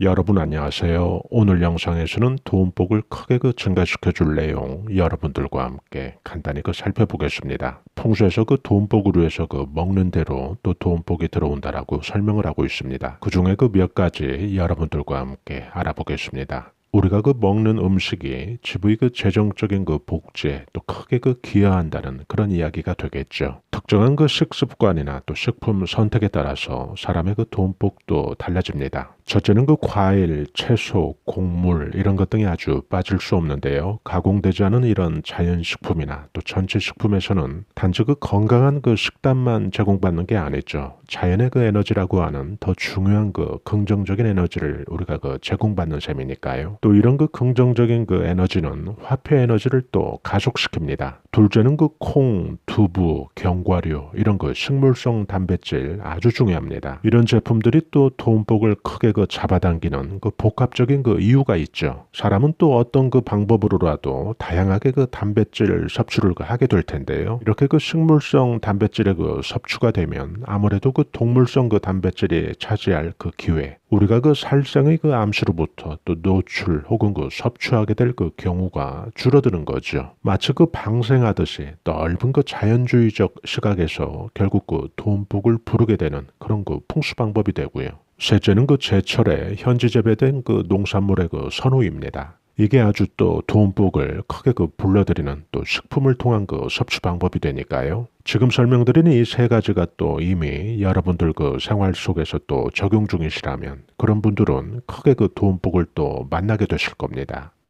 여러분 안녕하세요. 오늘 영상에서는 도움복을 크게 그 증가시켜 줄 내용 여러분들과 함께 간단히 그 살펴보겠습니다. 풍수에서 그 도움복을 위해서 그 먹는 대로 또 도움복이 들어온다라고 설명을 하고 있습니다. 그 중에 그 몇 가지 여러분들과 함께 알아보겠습니다. 우리가 그 먹는 음식이 집의 그 재정적인 그 복지에 또 크게 그 기여한다는 그런 이야기가 되겠죠. 특정한 그 식습관이나 또 식품 선택에 따라서 사람의 그 돈복도 달라집니다. 첫째는 그 과일, 채소, 곡물 이런 것 등이 아주 빠질 수 없는데요. 가공되지 않은 이런 자연식품이나 또 전체 식품에서는 단지 그 건강한 그 식단만 제공받는 게 아니죠. 자연의 그 에너지라고 하는 더 중요한 그 긍정적인 에너지를 우리가 그 제공받는 셈이니까요. 또 이런 그 긍정적인 그 에너지는 화폐 에너지를 또 가속시킵니다. 둘째는 그 콩, 두부, 견과류 이런 그 식물성 단백질 아주 중요합니다. 이런 제품들이 또 돈복을 크게 그 잡아당기는 그 복합적인 그 이유가 있죠. 사람은 또 어떤 그 방법으로라도 다양하게 그 단백질 섭취를 그 하게 될 텐데요. 이렇게 그 식물성 단백질의 그 섭취가 되면 아무래도 그 동물성 그 단백질이 차지할 그 기회 우리가 그 살생의 그 암시로부터 또 노출 혹은 그 섭취하게 될 그 경우가 줄어드는 거죠. 마치 그 방생하듯이 넓은 그 자연주의적 시 각에서 결국 그 돈복을 부르게 되는 그런 그 풍수 방법이 되고요. 셋째는 그 제철에 현지 재배된 그 농산물의 그 선호입니다. 이게 아주 또 돈복을 크게 그 불러들이는 또 식품을 통한 그 섭취 방법이 되니까요. 지금 설명드린 이 세 가지가 또 이미 여러분들 그 생활 속에서 또 적용 중이시라면 그런 분들은 크게 그 돈복을 또 만나게 되실 겁니다.